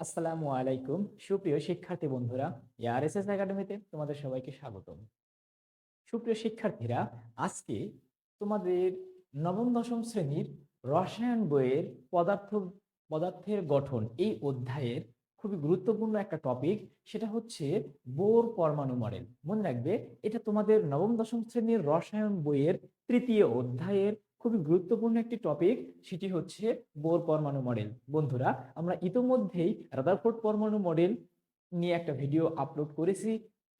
আসসালামু আলাইকুম। সুপ্রিয় শিক্ষার্থী বন্ধুরা এআরএসএস একাডেমিতে তোমাদের সবাইকে স্বাগতম। সুপ্রিয় শিক্ষার্থীরা, আজকে তোমাদের নবম, দশম শ্রেণির রসায়ন বইয়ের পদার্থ, পদার্থের গঠন এই অধ্যায়ের খুবই গুরুত্বপূর্ণ একটা টপিক সেটা হচ্ছে বোর পরমাণু মডেল মনে রাখবে, এটা তোমাদের নবম, দশম শ্রেণির রসায়ন বইয়ের তৃতীয় অধ্যায়ের খুবই গুরুত্বপূর্ণ একটি টপিক সেটি হচ্ছে বোর পরমাণু মডেল বন্ধুরা, আমরা ইতোমধ্যেই রাদারফোর্ড পরমাণু মডেল নিয়ে একটা ভিডিও আপলোড করেছি।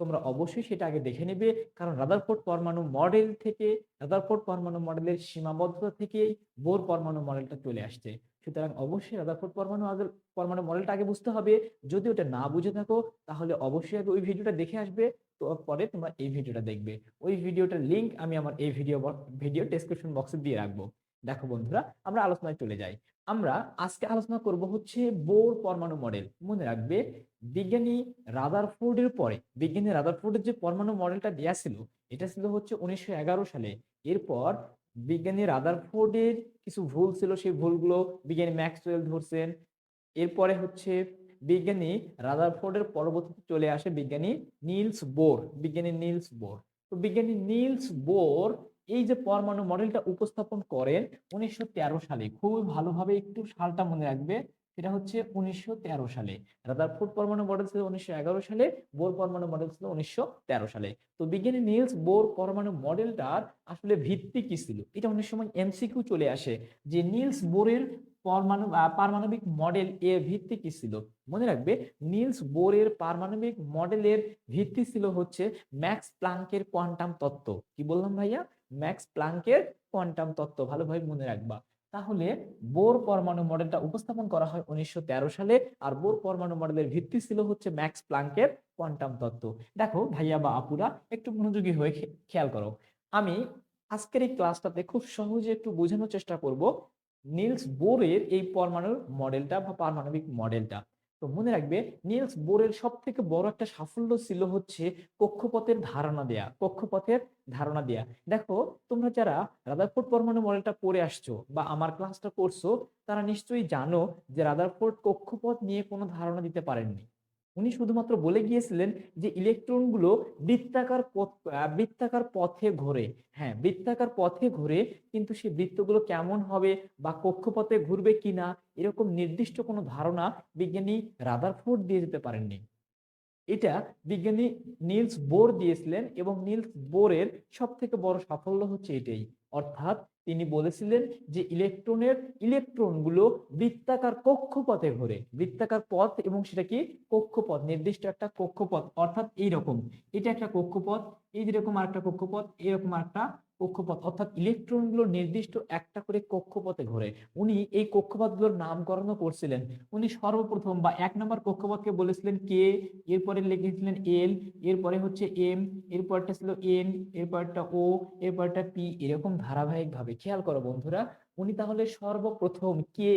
তোমরা অবশ্যই সেটা আগে দেখে নেবে, কারণ রাদারফোর্ড পরমাণু মডেল থেকে রাদারফোর্ড পরমাণু মডেলের সীমাবদ্ধতা থেকেই বোর পরমাণু মডেলটা চলে আসছে। সুতরাং অবশ্যই রাদারফোর্ড পরমাণু আগে পরমাণু মডেলটা আগে বুঝতে হবে। যদি ওটা না বুঝে থাকো, তাহলে অবশ্যই আগে ওই ভিডিওটা দেখে আসবে, তো পরে তোমরা এই ভিডিওটা দেখবে। ওই ভিডিওটার লিংক আমি আমার এই ভিডিও ভিডিও ডেসক্রিপশন বক্সে দিয়ে রাখব। দেখো বন্ধুরা, আমরা আলোচনায় চলে যাই। আমরা আজকে আলোচনা করব হচ্ছে বোর পরমাণু মডেল মনে রাখবে, বিজ্ঞানী রাদারফোর্ডের পরে, বিজ্ঞানী রাদারফোর্ডের যে পরমাণু মডেলটা দেওয়া ছিল, এটা ছিল হচ্ছে উনিশশো এগারো সালে। এরপর বিজ্ঞানী রাদারফোর্ডের কিছু ভুল ছিল, সেই ভুলগুলো বিজ্ঞানী ম্যাক্সওয়েল ধরছেন। এরপরে হচ্ছে বিজ্ঞানী রাদারফোর্ডের পরবর্তীতে চলে আসে বিজ্ঞানী নীলস বোর, বিজ্ঞানী নীলস বোর। তো বিজ্ঞানী নীলস বোর এই যে পরমাণু মডেলটা উপস্থাপন করেন উনিশশো তেরো সালে। খুবই ভালোভাবে একটু সালটা মনে রাখবে। সেটা হচ্ছে উনিশশো তেরো সালে। রাদারফোর্ড পরমাণু মডেল ছিল উনিশশো এগারো সালে, বোর পরমাণু মডেল ছিল উনিশশো তেরো সালে। তো বিজ্ঞানী নিলস বোর পরমাণু মডেলটার আসলে ভিত্তি কি ছিল? এটা অনেক সময় এমসিকিউ চলে আসে যে নিলস বোরের পরমাণু পারমাণবিক মডেল এর ভিত্তি কি ছিল? মনে রাখবে, নিলস বোরের পারমাণবিক মডেলের ভিত্তি ছিল হচ্ছে ম্যাক্স প্লাঙ্কের কোয়ান্টাম তত্ত্ব। কি বললাম ভাইয়া? ম্যাক্স প্লাঙ্কের কোয়ান্টাম তত্ত্ব, ভালোভাবে মনে রাখবা। তাহলে বোর পরমাণু মডেলটা উপস্থাপন করা হয় উনিশশো তেরো সালে, আর বোর পরমাণু মডেলের ভিত্তি ছিল হচ্ছে ম্যাক্স প্লাঙ্কের কোয়ান্টাম তত্ত্ব। দেখো ভাইয়া বা আপুরা, একটু মনোযোগী হয়ে খেয়াল করো। আমি আজকের এই ক্লাসটাতে খুব সহজে একটু বোঝানোর চেষ্টা করব নিলস বোরের এই পরমাণুর মডেলটা বা পারমাণবিক মডেলটা। তো মনে রাখবে নিলস বোরের সব থেকে বড় একটা সাফল্য ছিল হচ্ছে কক্ষপথের ধারণা দেয়া, কক্ষপথের ধারণা দেয়া। দেখো, তোমরা যারা রাদারফোর্ড পরমাণু মডেলটা পড়ে আসছো বা আমার ক্লাসটা করছ, তারা নিশ্চয়ই জানো যে রাদারফোর্ড কক্ষপথ নিয়ে কোনো ধারণা দিতে পারেননি। উনি শুধুমাত্র বলে গিয়েছিলেন যে ইলেকট্রনগুলো বৃত্তাকার পথ বৃত্তাকার পথে ঘোরে। হ্যাঁ বৃত্তাকার পথে ঘোরে, কিন্তু সেই বৃত্তগুলো কেমন হবে বা কক্ষপথে ঘুরবে কিনা, এরকম নির্দিষ্ট কোনো ধারণা বিজ্ঞানী রাদারফোর্ড দিয়ে যেতে পারেননি। এটা বিজ্ঞানী নিলস বোর দিয়েছিলেন এবং নিলস বোরের সব থেকে বড় সাফল্য হচ্ছে এটাই। অর্থাৎ তিনি বলেছিলেন যে ইলেকট্রনের ইলেকট্রনগুলো বৃত্তাকার কক্ষপথে ঘোরে। বৃত্তাকার পথ এবং সেটা কি? কক্ষপথ, নির্দিষ্ট একটা কক্ষপথ। অর্থাৎ এইরকম। এটা একটা কক্ষপথ, এই যেরকম আরেকটা কক্ষপথ, এরকম একটা কক্ষপথ, অর্থাৎ ইলেকট্রনগুলো নির্দিষ্ট একটা করে কক্ষপথে ঘোরে। উনি এই কক্ষপথগুলোর নামকরণও করছিলেন। উনি সর্বপ্রথম বা এক নম্বর কক্ষপথকে বলেছিলেন কে, এরপরে লিখেছিলেন এল, এরপরে হচ্ছে এম, এরপরটা ছিল এন, এরপরটা ও, এরপরটা পি, এরকম ধারাবাহিক ভাবে খেয়াল করো বন্ধুরা, উনি তাহলে সর্বপ্রথম কে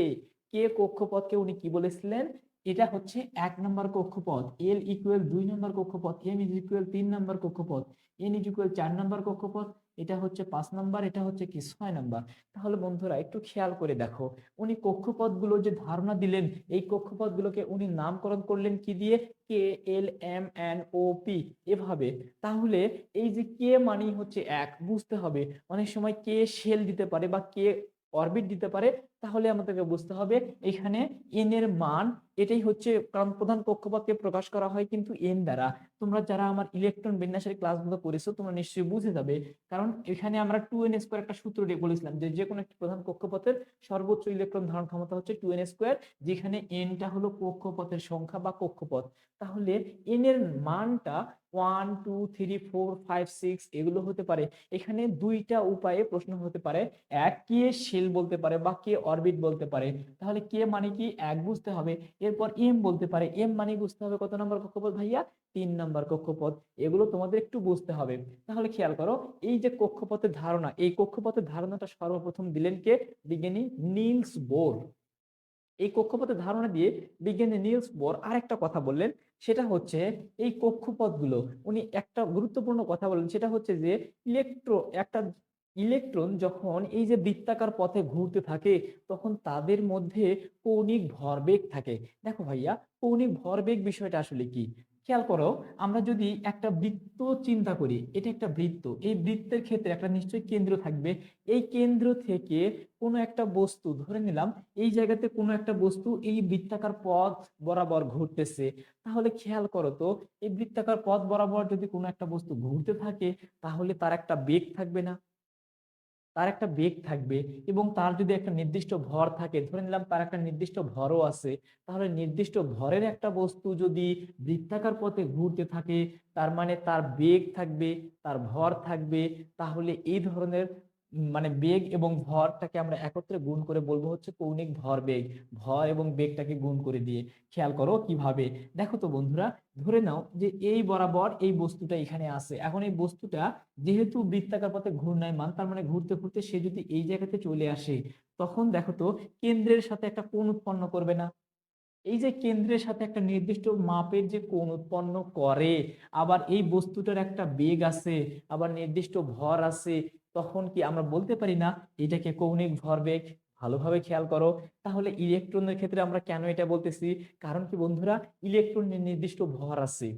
কে কক্ষপথকে উনি কি বলেছিলেন? এটা হচ্ছে এক নম্বর কক্ষপথ। এল ইকুয়াল দুই নম্বর কক্ষপথ, এম ইজ ইকুয়াল তিন নম্বর কক্ষপথ, এন ইজ ইকুয়াল চার নম্বর কক্ষপথ এটা হচ্ছে পাঁচ নাম্বার, এটা হচ্ছে কি ছয় নাম্বার। তাহলে বন্ধুরা একটু খেয়াল করে দেখো, উনি কক্ষপথগুলো যে ধারণা দিলেন, এই কক্ষপথগুলোকে উনি নামকরণ করলেন কি দিয়ে? K L M N O P, এভাবে। তাহলে এই যে কে মানেই হচ্ছে এক, বুঝতে হবে। অনেক সময় কে সেল দিতে পারে বা কে অরবিট দিতে পারে তাহলে আমাদেরকে বুঝতে হবে, এখানে এন এর মান, এটাই হচ্ছে কারণ প্রধান কক্ষপথকে প্রকাশ করা হয় কিন্তু এন দ্বারা। তোমরা যারা আমার ইলেকট্রন বিন্যাসের ক্লাসগুলো করেছ, তোমরা নিশ্চয়ই বুঝে যাবে। কারণ এখানে আমরা টু এন স্কোয়ার একটা সূত্র দিয়ে বলেছিলাম যে যে কোনো একটি প্রধান কক্ষপথের সর্বোচ্চ ইলেকট্রন ধারণ ক্ষমতা হচ্ছে টু এন স্কোয়ার যেখানে এনটা হলো কক্ষপথের সংখ্যা বা কক্ষপথ। তাহলে এন এর মানটা one two three four five six এগুলো হতে পারে। এখানে দুইটা উপায়ে প্রশ্ন হতে পারে। এক, কে শেল বলতে পারে বা কে অরবিট বলতে পারে, তাহলে কে মানে কি? এক বুঝতে হবে। এরপর এম বলতে পারে এম মানে বুঝতে হবে কত নম্বর কক্ষপথ ভাইয়া? তিন নম্বর কক্ষপথ। এগুলো তোমাদের একটু বুঝতে হবে। তাহলে খেয়াল করো, এই যে কক্ষপথের ধারণা, এই কক্ষপথের ধারণাটা সর্বপ্রথম দিলেন কে? বিজ্ঞানী নিলস বোর। এই কক্ষপথের ধারণা দিয়ে বিজ্ঞানী নিলস বোর আরেকটা কথা বললেন, সেটা হচ্ছে এই কক্ষপথগুলো, উনি একটা গুরুত্বপূর্ণ কথা বললেন, সেটা হচ্ছে যে ইলেকট্রো একটা ইলেকট্রন যখন এই যে বৃত্তাকার পথে ঘুরতে থাকে, তখন তাদের মধ্যে কৌণিক ভরবেগ থাকে। দেখো ভাইয়া, কৌণিক ভরবেগ বিষয়টা আসলে কি? খেয়াল করো, আমরা যদি একটা বৃত্ত চিন্তা করি, এটা একটা বৃত্ত, এই বৃত্তের ক্ষেত্রে একটা নিশ্চয়ই কেন্দ্র থাকবে। এই কেন্দ্র থেকে কোনো একটা বস্তু, ধরে নিলাম, এই জায়গাতে কোনো একটা বস্তু এই বৃত্তাকার পথ বরাবর ঘুরতেছে। তাহলে খেয়াল করো তো, এই বৃত্তাকার পথ বরাবর যদি কোনো একটা বস্তু ঘুরতে থাকে, তাহলে তার একটা বেগ থাকবে না। তার একটা বেগ থাকবে এবং তার যদি একটা নির্দিষ্ট ভর থাকে, ধরে নিলাম তার একটা নির্দিষ্ট ভরও আছে, তাহলে নির্দিষ্ট ভরের একটা বস্তু যদি বৃত্তাকার পথে ঘুরতে থাকে, তার মানে তার বেগ থাকবে, তার ভর থাকবে, তাহলে এই ধরনের মানে বেগ এবং ভরটাকে আমরা একত্রে গুণ করে বলব হচ্ছে কৌণিক ভর বেগ। ভর এবং বেগটাকে গুণ করে দিয়ে। খেয়াল করো কীভাবে? দেখো তো বন্ধুরা, ধরে নাও যে এই বরাবর এই বস্তুটা এখানে আছে। এখন এই বস্তুটা যেহেতু বৃত্তাকার পথে ঘূর্ণায়মান, তার মানে ঘুরতে ঘুরতে সে যদি এই জায়গাতে চলে আসে, তখন দেখো তো কেন্দ্রের সাথে একটা কোণ উৎপন্ন করবে না। এই যে কেন্দ্রের সাথে একটা নির্দিষ্ট মাপের যে কোণ উৎপন্ন করে, আবার এই বস্তুটার একটা বেগ আছে, আবার নির্দিষ্ট ভর আছে তখন কি আমরা বলতে পারি না, এটাকে কৌণিক ভরবেগ ভালোভাবে খেয়াল করো তাহলে ইলেকট্রনের ক্ষেত্রে আমরা কেন এটা বলতেছি? কারণ কি বন্ধুরা, ইলেকট্রনের নির্দিষ্ট ভর আছে,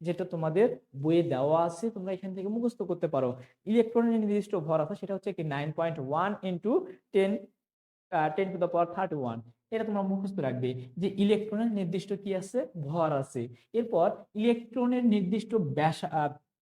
যেটা তোমাদের বইয়ে দেওয়া আছে, তোমরা এখান থেকে মুখস্থ করতে পারো। ইলেকট্রনের নির্দিষ্ট ভর আছে, সেটা হচ্ছে কি nine point one into ten ten to the power thirty one এটা তোমরা মুখস্থ রাখবে যে ইলেকট্রনের নির্দিষ্ট কি আছে? ভর আছে। এরপর ইলেকট্রনের নির্দিষ্ট ব্যাস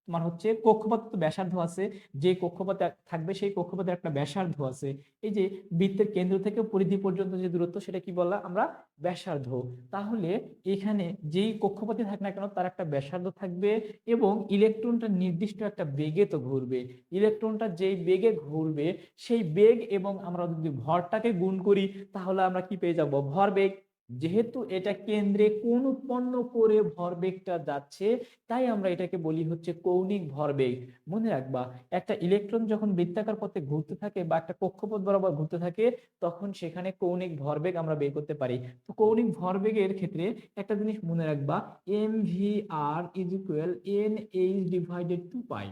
তোমার হচ্ছে কক্ষপথ ব্যাসার্ধ আছে, যে কক্ষপথে থাকবে সেই কক্ষপথের একটা ব্যাসার্ধ আছে। এই যে বৃত্তের কেন্দ্র থেকে পরিধি পর্যন্ত যে দূরত্ব সেটা কি বললাম আমরা? ব্যাসার্ধ। তাহলে এখানে যেই কক্ষপথে থাক না কেন তার একটা ব্যাসার্ধ থাকবে এবং ইলেকট্রনটা নির্দিষ্ট একটা বেগে তো ঘুরবে। ইলেকট্রনটা যেই বেগে ঘুরবে, সেই বেগ এবং আমরা যদি ভরটাকে গুণ করি, তাহলে আমরা কি পেয়ে যাব? ভরবেগ যেহেতু এটা কেন্দ্রে কোন উৎপন্ন করে ভরবেগটা যাচ্ছে, তাই আমরা এটাকে বলি হচ্ছে কৌণিক ভরবেগ। মনে রাখবা, একটা ইলেকট্রন যখন বৃত্তাকার পথে ঘুরতে থাকে বা একটা কক্ষপথ বরাবর ঘুরতে থাকে, তখন সেখানে কৌণিক ভরবেগ আমরা বের করতে পারি। তো কৌণিক ভরবেগের ক্ষেত্রে একটা জিনিস মনে রাখবা M V R is equal N H divided two pi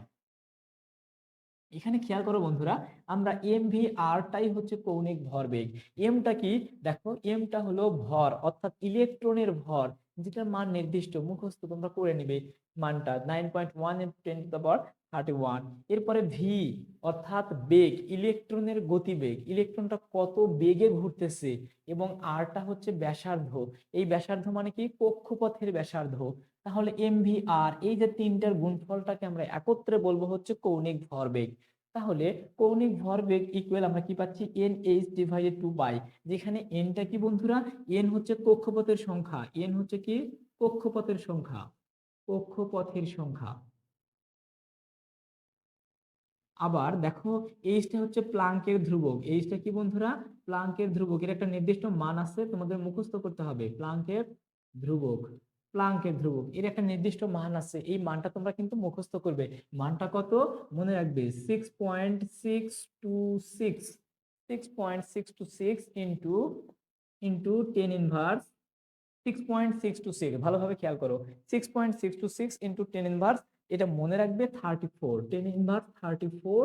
এখানে খেয়াল করো বন্ধুরা, আমরা এম ভি আরটাই হচ্ছে কৌণিক ভরবেগ এমটা কি? দেখো এমটা হলো ভর, অর্থাৎ ইলেকট্রনের ভর, যেটার মান নির্দিষ্ট। মুখস্থ তোমরা করে নিবে মানটা। Nine point one ten to the power thirty one এরপরে ভি অর্থাৎ বেগ, ইলেকট্রনের গতিবেগ। ইলেকট্রনটা কত বেগে ঘুরতেছে এবং আরটা হচ্ছে ব্যাসার্ধ। এই ব্যাসার্ধ মানে কি? কক্ষপথের ব্যাসার্ধ। তাহলে এম ভি আর এই যে তিনটার গুণফলটাকে আমরা একত্রে বলব হচ্ছে কৌণিক ভরবেগ তাহলে কৌণিক ভরবেগ ইকুয়াল আমরা কি পাচ্ছি? N H divided two pi যেখানে এনটা কি বন্ধুরা? এন হচ্ছে কক্ষপথের সংখ্যা। এন হচ্ছে কি? কক্ষপথের সংখ্যা। কক্ষপথের সংখ্যা। আবার দেখো, এইচটা হচ্ছে প্লাঙ্কের ধ্রুবক। এইচটা কি বন্ধুরা? প্লাঙ্কের ধ্রুবক। এর একটা নির্দিষ্ট মান আছে, তোমাদের মুখস্থ করতে হবে। প্লাঙ্কের ধ্রুবক। প্লাঙ্কের ধ্রুবক। এর একটা নির্দিষ্ট মান আছে। এই মানটা তোমরা কিন্তু মুখস্থ করবে। মানটা কত? মনে রাখবে six point six two six six point six two six into into ten inverse six point six two six ভালোভাবে খেয়াল করো। Six point six two six into ten inverse এটা মনে রাখবে thirty four ten inverse thirty four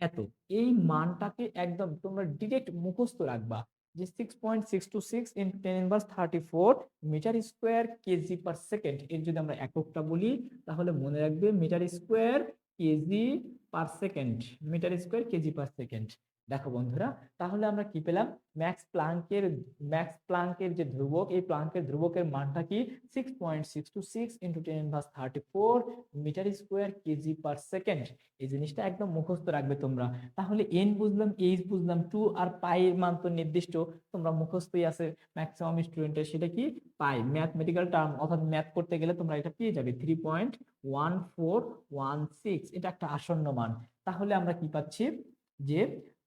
এত। এই মানটাকে একদম তোমরা ডিরেক্ট মুখস্থ রাখবা যে six point six two six into ten inverse thirty four metre square kg per second এর যদি আমরা এককটা বলি, তাহলে মনে রাখবে metre square kg per second metre square kg per second দেখো বন্ধুরা, তাহলে আমরা কি পেলাম? ম্যাক্স প্লাঙ্কের ম্যাক্স প্লাঙ্কের যে ধ্রুবক, এই প্লাঙ্কের ধ্রুবকের মানটা কি? Six point six two six into ten thirty four metre square kg per second এই জিনিসটা একদম মুখস্থ রাখবে তোমরা। তাহলে এন বুঝলাম এইচ বুঝলাম টু আর পাই এর মান তো নির্দিষ্ট। তোমরা মুখস্থই আছে। ম্যাক্সিমাম স্টুডেন্টের সেটা কি? পাই ম্যাথমেটিক্যাল টার্ম অর্থাৎ ম্যাথ করতে গেলে তোমরা এটা পেয়ে যাবে। Three point one four one six এটা একটা আসন্ন মান, তাহলে আমরা কি পাচ্ছি? যে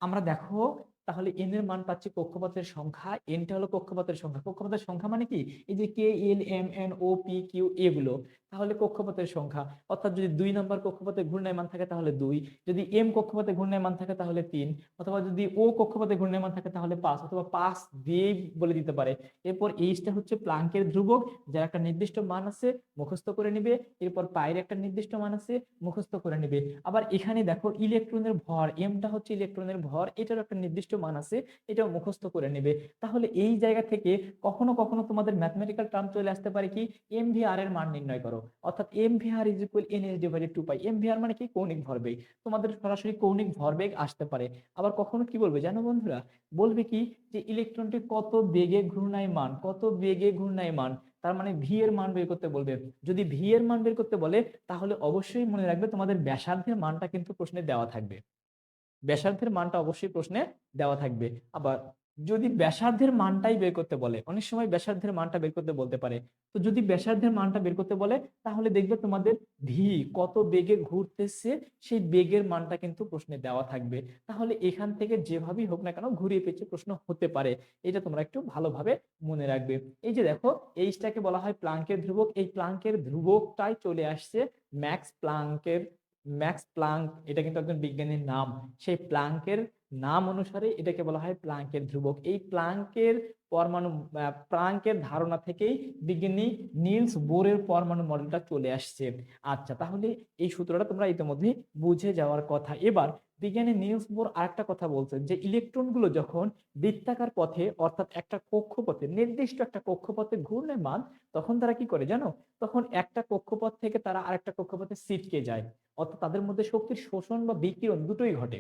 আমরা দেখো, তাহলে এন এর মান পাচ্ছি কক্ষপথের সংখ্যা এনটা হলো কক্ষপথের সংখ্যা। কক্ষপথের সংখ্যা মানে কি? এই যে K L M N O P Q এগুলো তাহলে কক্ষপথের সংখ্যা। অর্থাৎ যদি দুই নম্বর কক্ষপথে ঘূর্ণায়মান থাকে তাহলে দুই, যদি এম কক্ষপথে ঘূর্ণায়মান থাকে তাহলে তিন, অথবা যদি ও কক্ষপথে ঘূর্ণায়মান থাকে তাহলে পাঁচ, অথবা পাঁচ দিয়েই বলে দিতে পারে। এরপর এইচটা হচ্ছে প্লাঙ্কের ধ্রুবক, যার একটা নির্দিষ্ট মান আছে, মুখস্থ করে নিবে। এরপর পায়ের একটা নির্দিষ্ট মান আছে, মুখস্থ করে নিবে। আবার এখানে দেখো ইলেকট্রনের ভর, এমটা হচ্ছে ইলেকট্রনের ভর এটার একটা নির্দিষ্ট মান আছে, এটাও মুখস্থ করে নেবে। তাহলে এই জায়গা থেকে কখনো কখনো তোমাদের ম্যাথমেটিক্যাল টার্ম চলে আসতে পারে কি এম ভি আর এর মান নির্ণয় করো। অর্থাৎ M V R is equal N S divided two pi M V R মানে কি? কৌণিক ভরবেগ। তোমাদের সরাসরি কৌণিক ভরবেগ আসতে পারে। আবার কখনো কি বলবে জানো বন্ধুরা? বলবে কি যে ইলেকট্রনটি কত বেগে ঘূর্ণায়মান কত বেগে ঘূর্ণায়মান তার মানে ভি এর মান বের করতে বলবে। যদি ভি এর মান বের করতে বলে, তাহলে অবশ্যই মনে রাখবে তোমাদের ব্যাসার্ধের মানটা কিন্তু প্রশ্নে দেওয়া থাকবে। ব্যাসার্ধের মানটা অবশ্যই প্রশ্নে দেওয়া থাকবে। আবার যদি ব্যাসার্ধের মানটাই বের করতে বলে, অনেক সময় ব্যাসার্ধের মানটা বের করতে বলতে পারে। তো যদি ব্যাসার্ধের মানটা বের করতে বলে, তাহলে দেখবে তোমাদের ভি কত বেগে ঘুরতেছে, সেই বেগের মানটা কিন্তু প্রশ্নে দেওয়া থাকবে। তাহলে এখান থেকে যেভাবেই হোক না কেন, ঘুরিয়ে পেঁচিয়ে প্রশ্ন হতে পারে। এটা তোমরা একটু ভালোভাবে মনে রাখবে। এই যে দেখো, এইটাকে বলা হয় প্লাঙ্কের ধ্রুবক। এই প্লাঙ্কের ধ্রুবকটাই চলে আসছে ম্যাক্স প্লাঙ্কের, ম্যাক্স প্লাঙ্ক, এটা কিন্তু একজন বিজ্ঞানীর নাম। সেই প্লাঙ্কের নাম অনুসারে এটাকে বলা হয় প্লাঙ্কের ধ্রুবক। এই প্লাঙ্কের পরমাণু প্লাঙ্কের ধারণা থেকেই বিজ্ঞানী নিলস বোরের পরমাণু মডেলটা চলে আসছে। আচ্ছা তাহলে এই সূত্রটা তোমরা ইতিমধ্যে বুঝে যাওয়ার কথা। এবার বিজ্ঞানী নিলস বোর আরেকটা কথা বলছেন যে, ইলেকট্রনগুলো যখন বৃত্তাকার পথে, অর্থাৎ একটা কক্ষপথে, নির্দিষ্ট একটা কক্ষপথে ঘূর্ণায়মান তখন তারা কি করে জানো? তখন একটা কক্ষপথ থেকে তারা আরেকটা কক্ষপথে ছিটকে যায়। অর্থাৎ তাদের মধ্যে শক্তির শোষণ বা বিকিরণ দুটোই ঘটে।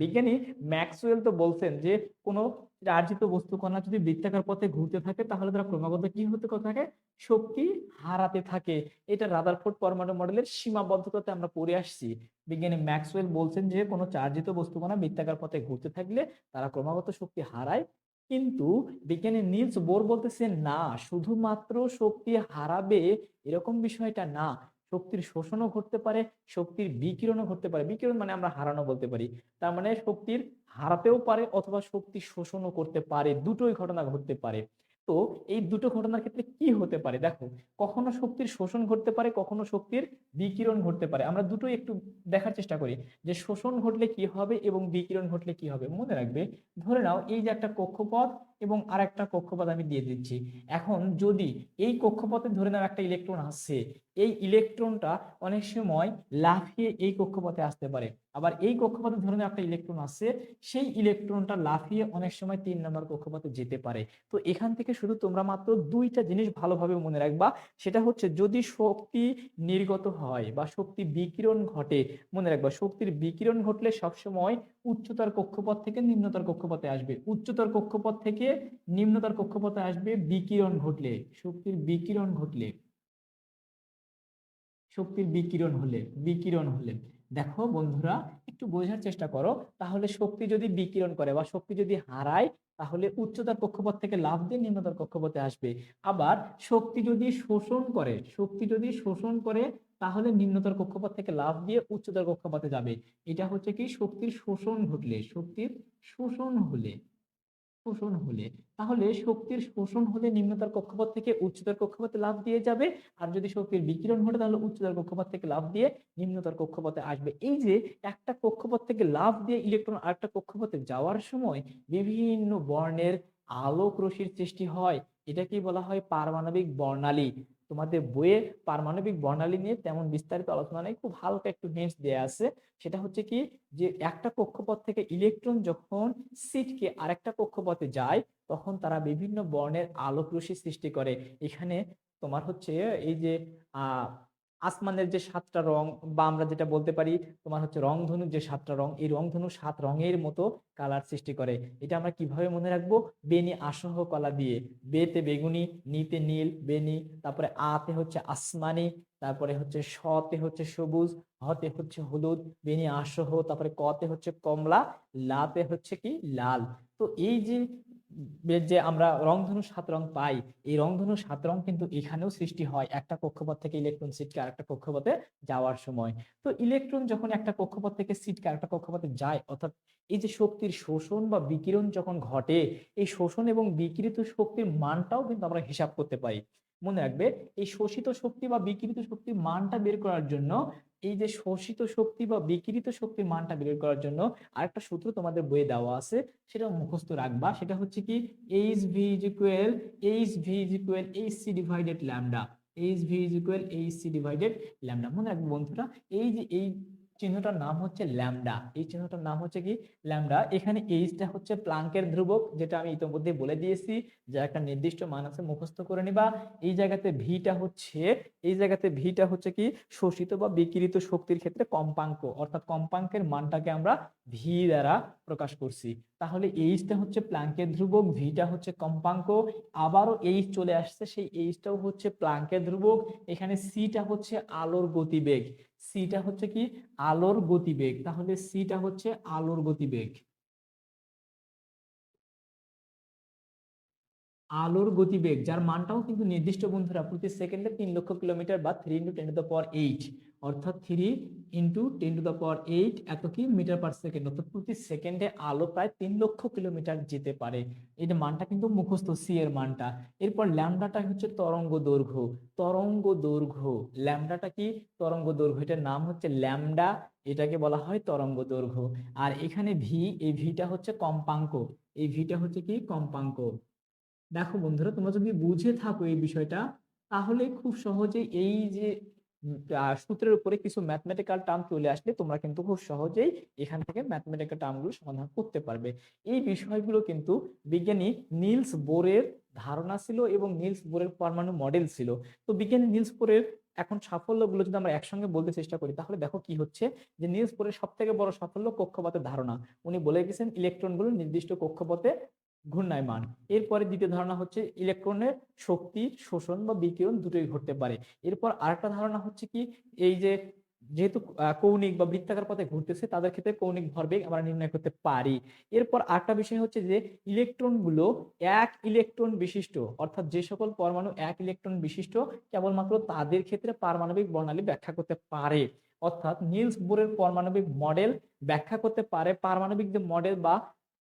বিজ্ঞানী ম্যাক্সওয়েল তো বলছেন যে, কোনো চার্জিত বস্তু কণা যদি বৃত্তাকার পথে ঘুরতে থাকে, তাহলে তারা ক্রমাগত কি হতে থাকে? শক্তি হারাতে থাকে। এটা রাদার রাদারফোর্ড পরমাণু মডেলের সীমাবদ্ধতাতে আমরা পড়ে আসছি। বিজ্ঞানী ম্যাক্সওয়েল বলছেন যে, কোনো চার্জিত বস্তু কণা বৃত্তাকার পথে ঘুরতে থাকলে তারা ক্রমাগত শক্তি হারায়। কিন্তু বিজ্ঞানী নিলস বোর বলতেছে না, শুধুমাত্র শক্তি হারাবে এরকম বিষয়টা না। শক্তির শোষণও ঘটতে পারে, শক্তির বিকিরণও ঘটতে পারে। বিকিরণ মানে আমরা হারানো বলতে পারি। তার মানে শক্তির হারাতেও পারে অথবা শক্তি শোষণও করতে পারে। দুটোই ঘটনা ঘটতে পারে। তো এই দুটো ঘটনার ক্ষেত্রে কি হতে পারে? দেখো, কখনো শক্তির শোষণ ঘটতে পারে, কখনো শক্তির বিকিরণ ঘটতে পারে। আমরা দুটোই একটু দেখার চেষ্টা করি যে শোষণ ঘটলে কি হবে এবং বিকিরণ ঘটলে কি হবে। মনে রাখবে, ধরে নাও এই যে একটা কক্ষপথ এবং আর একটা কক্ষপথ আমি দিয়ে দিচ্ছি। এখন যদি এই কক্ষপথে ধরে নাও একটা ইলেকট্রন আসছে, এই ইলেকট্রনটা অনেক সময় লাফিয়ে এই কক্ষপথে আসতে পারে। আবার এই কক্ষপথে ধরে নাও একটা ইলেকট্রন আসছে, সেই ইলেকট্রনটা লাফিয়ে অনেক সময় তিন নম্বর কক্ষপথে যেতে পারে। তো এখান থেকে শুধু তোমরা মাত্র দুইটা জিনিস ভালোভাবে মনে রাখবা, সেটা হচ্ছে যদি শক্তি নির্গত হয় বা শক্তি বিকিরণ ঘটে, মনে রাখবা শক্তির বিকিরণ ঘটলে সবসময় উচ্চতর কক্ষপথ থেকে নিম্নতর কক্ষপথে আসবে। উচ্চতর কক্ষপথ থেকে নিম্নতর কক্ষপথে আসবে বিকিরণ ঘটলে। শক্তির বিকিরণ ঘটলে। শক্তির বিকিরণ হলে বিকিরণ হলে। দেখো বন্ধুরা, একটু বোঝার চেষ্টা করো। তাহলে শক্তি যদি বিকিরণ করে বা শক্তি যদি হারায়, তাহলে উচ্চতর কক্ষপথ থেকে লাভ দিয়ে নিম্নতর কক্ষপথে আসবে। আবার শক্তি যদি শোষণ করে, শক্তি যদি শোষণ করে তাহলে নিম্নতর কক্ষপথ থেকে লাভ দিয়ে উচ্চতর কক্ষপথে যাবে। এটা হচ্ছে কি? শক্তির শোষণ ঘটলে, শক্তির শোষণ হলে শোষণ হলে। তাহলে শক্তির শোষণ হলে নিম্নতর কক্ষপথ থেকে উচ্চতর কক্ষপথে লাভ দিয়ে যাবে। আর যদি শক্তির বিকিরণ ঘটে, তাহলে উচ্চতর কক্ষপথ থেকে লাভ দিয়ে নিম্নতর কক্ষপথে আসবে। এই যে একটা কক্ষপথ থেকে লাভ দিয়ে ইলেকট্রন আরেকটা কক্ষপথে যাওয়ার সময় বিভিন্ন বর্ণের আলোক রশ্মির সৃষ্টি হয়। এটাকেই বলা হয় পারমাণবিক বর্ণালী। তোমাদের বইয়ে পারমাণবিক বর্ণালী নিয়ে তেমন বিস্তারিত আলোচনা নেই। খুব হালকা একটু হিন্টস দেওয়া আছে। সেটা হচ্ছে কি যে একটা কক্ষপথ থেকে ইলেকট্রন যখন সিটকে আরেকটা কক্ষপথে যায়, তখন তারা বিভিন্ন বর্ণের আলোক রশ্মি সৃষ্টি করে। এখানে তোমার হচ্ছে এই যে, আহ আসমানের যে সাতটা রং বা আমরা যেটা বলতে পারি তোমার হচ্ছে রংধনুর যে সাতটা রং, এই রংধনু সাত রঙের মতো কালার সৃষ্টি করে। এটা আমরা কীভাবে মনে রাখব? বেনি আসহ কলা দিয়ে। বেতে বেগুনি, নিতে নীল, বেনি, তারপরে আতে হচ্ছে আসমানি, তারপরে হচ্ছে সতে হচ্ছে সবুজ, হতে হচ্ছে হলুদ, বেনি আসহ, তারপরে কতে হচ্ছে কমলা, লাতে হচ্ছে কি? লাল। তো এই যে যে আমরা রংধনু সাত রং পাই, এই রংধনু সাত রং কিন্তু এখানেও সৃষ্টি হয় একটা কক্ষপথ থেকে ইলেকট্রন সিটকে আরেকটা কক্ষপথে যাওয়ার সময়। তো ইলেকট্রন যখন একটা কক্ষপথ থেকে সিটকে আরেকটা কক্ষপথে যায়, অর্থাৎ এই যে শক্তির শোষণ বা বিকিরণ যখন ঘটে, এই শোষণ এবং বিকৃত শক্তির মানটাও কিন্তু আমরা হিসাব করতে পারি। মনে রাখবে, এই শোষিত শক্তি বা বিকৃত শক্তির মানটা বের করার জন্য এই যে শোষিত শক্তি বা বিকৃত শক্তির মানটা বের করার জন্য আরেকটা সূত্র তোমাদের বইয়ে দেওয়া আছে সেটা মুখস্থ রাখবা। সেটা হচ্ছে কি H V is equal H V is equal H C divided lambda H V is equal H C divided lambda মনে রাখবে বন্ধুরা, এই যে এই চিহ্নটার নাম হচ্ছে ল্যামডা। এই চিহ্নটার নাম হচ্ছে কি? ল্যামডা। এখানে এইচটা হচ্ছে প্লাঙ্কের ধ্রুবক, যেটা আমি ইতিমধ্যে বলে দিয়েছি। যে একটা নির্দিষ্ট মান আছে, মুখস্থ করে নিবা। এই জায়গাতে ভিটা হচ্ছে, এই জায়গাতে ভিটা হচ্ছে কি? শোষিত বা বিকিরিত শক্তির ক্ষেত্রে কম্পাঙ্ক। অর্থাৎ কম্পাঙ্কের মানটাকে আমরা ভি দ্বারা প্রকাশ করছি। তাহলে এইচটা হচ্ছে প্লাঙ্কের ধ্রুবক ভিটা হচ্ছে কম্পাঙ্ক। আবারও এইচ চলে আসছে, সেই এইচটাও হচ্ছে প্লাঙ্কের ধ্রুবক। এখানে সিটা হচ্ছে আলোর গতিবেগ। সিটা হচ্ছে কি? আলোর গতিবেগ। তাহলে সিটা হচ্ছে আলোর গতিবেগ। আলোর গতিবেগ, যার মানটাও কিন্তু নির্দিষ্ট বন্ধুরা, প্রতি সেকেন্ডে তিন লক্ষ কিলোমিটার বা three into ten to the power eight অর্থাৎ three into ten to the power eight এত কি মিটার পার সেকেন্ড অর্থাৎ প্রতি সেকেন্ডে আলো প্রায় তিন লক্ষ কিলোমিটার যেতে পারে। এর মানটা কিন্তু মুখস্থ সি এর মানটা। এরপর ল্যামডাটা হচ্ছে তরঙ্গ দৈর্ঘ্য। তরঙ্গ দৈর্ঘ্য ল্যামডাটা কি? তরঙ্গ দৈর্ঘ্য, এটার নাম হচ্ছে ল্যামডা এটাকে বলা হয় তরঙ্গ দৈর্ঘ্য। আর এখানে ভি এই ভিটা হচ্ছে কম্পাঙ্ক। এই ভিটা হচ্ছে কি? কম্পাঙ্ক। দেখো বন্ধুরা, তোমরা যদি বুঝে থাকো এই বিষয়টা, তাহলে খুব সহজে এই যে সূত্রের উপরে কিছু ম্যাথমেটিক্যাল টার্ম চলে আসলে তোমরা কিন্তু খুব সহজেই এখান থেকে ম্যাথমেটিক্যাল টার্মগুলো সমাধান করতে পারবে। এই বিষয়গুলো কিন্তু বিজ্ঞানী নিলস বোরের ধারণা ছিল এবং নিলস বোরের পরমাণু মডেল ছিল। তো বিজ্ঞানী নিলস বোরের এখন সাফল্যগুলো যদি আমরা একসঙ্গে বলতে চেষ্টা করি, তাহলে দেখো কি হচ্ছে যে নিলস বোরের সব থেকে বড় সাফল্য কক্ষপথের ধারণা। উনি বলে গেছেন ইলেকট্রনগুলো নির্দিষ্ট কক্ষপথে ঘূর্ণায়মান। এরপরে দ্বিতীয় ধারণা হচ্ছে ইলেকট্রনের শক্তি, শোষণ বা বিকিরণ দুটোই ঘটতে পারে। এরপর আরেকটা ধারণা হচ্ছে কি, এই যে যেহেতু কৌণিক বা বৃত্তাকার পথে ঘুরতেছে, তাদের ক্ষেত্রে কৌণিক ভরবেগ আমরা নির্ণয় করতে পারি। এরপর আরেকটা বিষয় হচ্ছে যে ইলেকট্রনগুলো এক ইলেকট্রন বিশিষ্ট, অর্থাৎ যে সকল পরমাণু এক ইলেকট্রন বিশিষ্ট, কেবলমাত্র তাদের ক্ষেত্রে পারমাণবিক বর্ণালী ব্যাখ্যা করতে পারে। অর্থাৎ নিলস বোরের পারমাণবিক মডেল ব্যাখ্যা করতে পারে। পারমাণবিক যে মডেল বা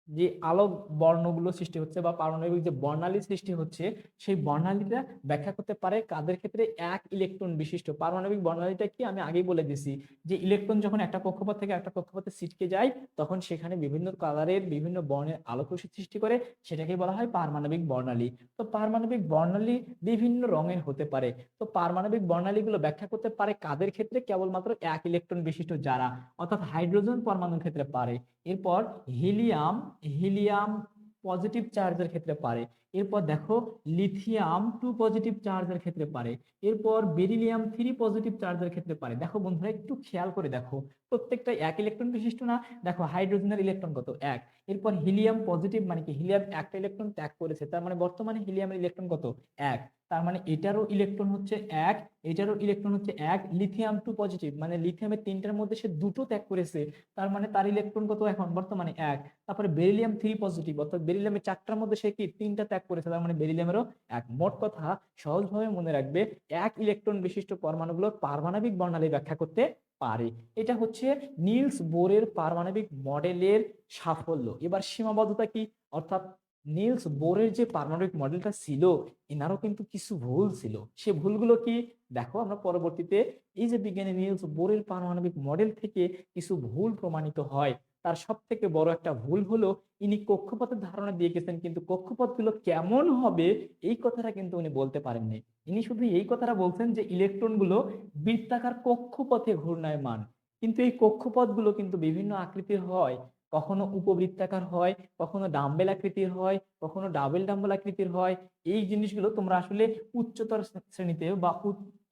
যে আলোক বর্ণগুলো সৃষ্টি হচ্ছে বা পারমাণবিক যে বর্ণালী সৃষ্টি হচ্ছে, সেই বর্ণালীটা ব্যাখ্যা করতে পারে কাদের ক্ষেত্রে এক ইলেকট্রন বিশিষ্ট। পারমাণবিক বর্ণালীটা কি আমি আগেই বলে দিছি যে ইলেকট্রন যখন একটা কক্ষপথ থেকে একটা কক্ষপথে ছিটকে যায়, তখন সেখানে বিভিন্ন কালারের বিভিন্ন বর্ণের আলোক সৃষ্টি করে, সেটাকে বলা হয় পারমাণবিক বর্ণালী। তো পারমাণবিক বর্ণালী বিভিন্ন রঙের হতে পারে। তো পারমাণবিক বর্ণালীগুলো ব্যাখ্যা করতে পারে কাদের ক্ষেত্রে? কেবলমাত্র এক ইলেকট্রন বিশিষ্ট যারা, অর্থাৎ হাইড্রোজেন পরমাণুর ক্ষেত্রে পারে। এরপর হিলিয়াম হিলিয়াম পজিটিভ চার্জের ক্ষেত্রে পারে। এরপর দেখো, লিথিয়াম টু পজিটিভ চার্জের ক্ষেত্রে পারে। এরপর বেরিলিয়াম থ্রি পজিটিভ চার্জের ক্ষেত্রে পারে। দেখো বন্ধুরা, একটু খেয়াল করে দেখো। প্রত্যেকটা এক ইলেকট্রন বিশিষ্ট না? দেখো হাইড্রোজেনের ইলেকট্রন কত? এক। এরপর হিলিয়াম পজিটিভ মানে কি? হিলিয়াম একটা ইলেকট্রন ত্যাগ করেছে। তার মানে বর্তমানে হিলিয়ামের ইলেকট্রন কত? এক। তার মানে এটারও ইলেকট্রন হচ্ছে এক, এটারও ইলেকট্রন হচ্ছে এক লিথিয়াম টু পজিটিভ মানে লিথিয়ামের তিনটার মধ্যে সে দুটো ত্যাগ করেছে, তার মানে তার ইলেকট্রন কত এখন? বর্তমানে এক। তারপরে বেরিলিয়াম থ্রি পজিটিভ অর্থাৎ বেরিলিয়ামের চারটার মধ্যে সে কি? তিনটা ত্যাগ করেছে, তার মানে বেরিলিয়ামেরও এক। মোট কথা, সহজভাবে মনে রাখবে, এক ইলেকট্রন বিশিষ্ট পরমাণুগুলোর পারমাণবিক বর্ণালী ব্যাখ্যা করতে পারে। এটা হচ্ছে নিলস বোরের পারমাণবিক মডেলের সাফল্য। এবার সীমাবদ্ধতা কি? অর্থাৎ নিলস বোরের যে পারমাণবিক মডেলটা ছিল, এনারও কিন্তু কিছু ভুল ছিল। সে ভুলগুলো কি? দেখো, আমরা পরবর্তীতে এই যে বিজ্ঞানী নিলস বোরের পারমাণবিক মডেল থেকে কিছু ভুল প্রমাণিত হয়। তার সব থেকে বড় একটা ভুল হলো, ইনি কক্ষপথের ধারণা দিয়ে গেছেন কিন্তু কক্ষপথগুলো কেমন হবে এই কথাটা কিন্তু উনি বলতে পারেননি। ইনি শুধু এই কথাটা বলছেন যে ইলেকট্রনগুলো বৃত্তাকার কক্ষপথে ঘূর্ণায়মান। কিন্তু এই কক্ষপথগুলো কিন্তু বিভিন্ন আকৃতির হয়। কখনো উপবৃত্তাকার হয় কখনো ডাম্বেল আকৃতির হয় কখনো ডাবল ডাম্বেল আকৃতির হয় এই জিনিসগুলো তোমরা আসলে উচ্চতর শ্রেণীতে বা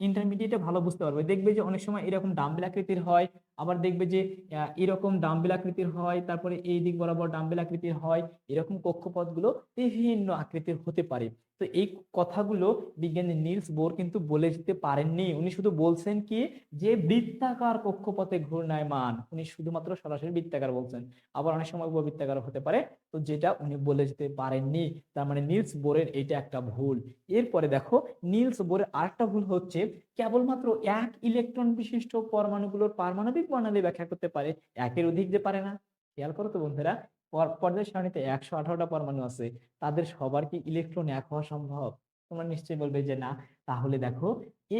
ইন্টারমিডিয়েটে ভালো বুঝতে পারবে। দেখবে যে অনেক সময় এরকম ডাম্বেল আকৃতির হয়, আবার দেখবে যে এরকম ডাম্বেল আকৃতির হয়, তারপরে এই দিক বরাবর ডাম্বেল আকৃতির হয়, এরকম কক্ষপথগুলো বিভিন্ন আকৃতির হতে পারে। তো এই কথাগুলো বিজ্ঞানী নিলস বোর কিন্তু বলে যেতে পারেননি। উনি শুধু বলছেন কি যে, বৃত্তাকার কক্ষপথে ঘূর্ণায়মান। উনি শুধুমাত্র সরাসরি বৃত্তাকার বলছেন। আবার অনেক সময় উপবৃত্তাকার হতে পারে। তো যেটা উনি বলে যেতে পারেননি, তার মানে নিলস বোরের এটা একটা ভুল। এরপরে দেখো, নিলস বোরের আরেকটা ভুল হচ্ছে, কেবলমাত্র এক ইলেকট্রন বিশিষ্ট পরমাণুগুলোর পারমাণবিক বর্ণালী ব্যাখ্যা করতে পারে। একের অধিক যে পারে না। খেয়াল করো তো বন্ধুরা পর্যায় সারণীতে একশো আঠারোটা পরমাণু আছে। তাদের সবার কি ইলেকট্রন এক হওয়া সম্ভব? তোমরা নিশ্চয়ই বলবে যে না। তাহলে দেখো,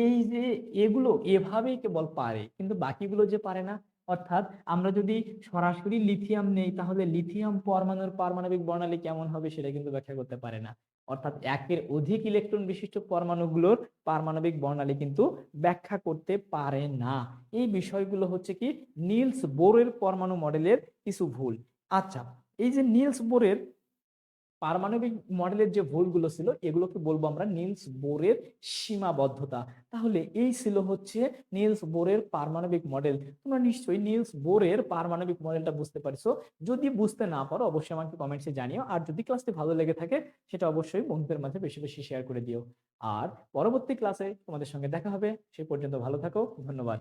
এই যে এগুলো এভাবেই কেবল পারে, কিন্তু বাকিগুলো যে পারে না অর্থাৎ আমরা যদি সরাসরি লিথিয়াম নেই, তাহলে লিথিয়াম পরমাণুর পারমাণবিক বর্ণালী কেমন হবে সেটা কিন্তু ব্যাখ্যা করতে পারে না। অর্থাৎ একের অধিক ইলেকট্রন বিশিষ্ট পরমাণুগুলোর পারমাণবিক বর্ণালী কিন্তু ব্যাখ্যা করতে পারে না। এই বিষয়গুলো হচ্ছে কি, নীলস বোরের পরমাণু মডেলের কিছু ভুল। আচ্ছা এই যে নীলস বোরের পারমাণবিক মডেলের যে ভুলগুলো ছিল, এগুলোকে বলব আমরা নিলস বোরের সীমাবদ্ধতা। তাহলে এই ছিল হচ্ছে নিলস বোরের পারমাণবিক মডেল। তোমরা নিশ্চয়ই নিলস বোরের পারমাণবিক মডেলটা বুঝতে পারছ। যদি বুঝতে না পারো, অবশ্যই আমাকে কমেন্টসে জানিও। আর যদি ক্লাসটি ভালো লেগে থাকে, সেটা অবশ্যই বন্ধুদের মাঝে বেশি বেশি শেয়ার করে দিও। আর পরবর্তী ক্লাসে তোমাদের সঙ্গে দেখা হবে। সে পর্যন্ত ভালো থাকো। ধন্যবাদ।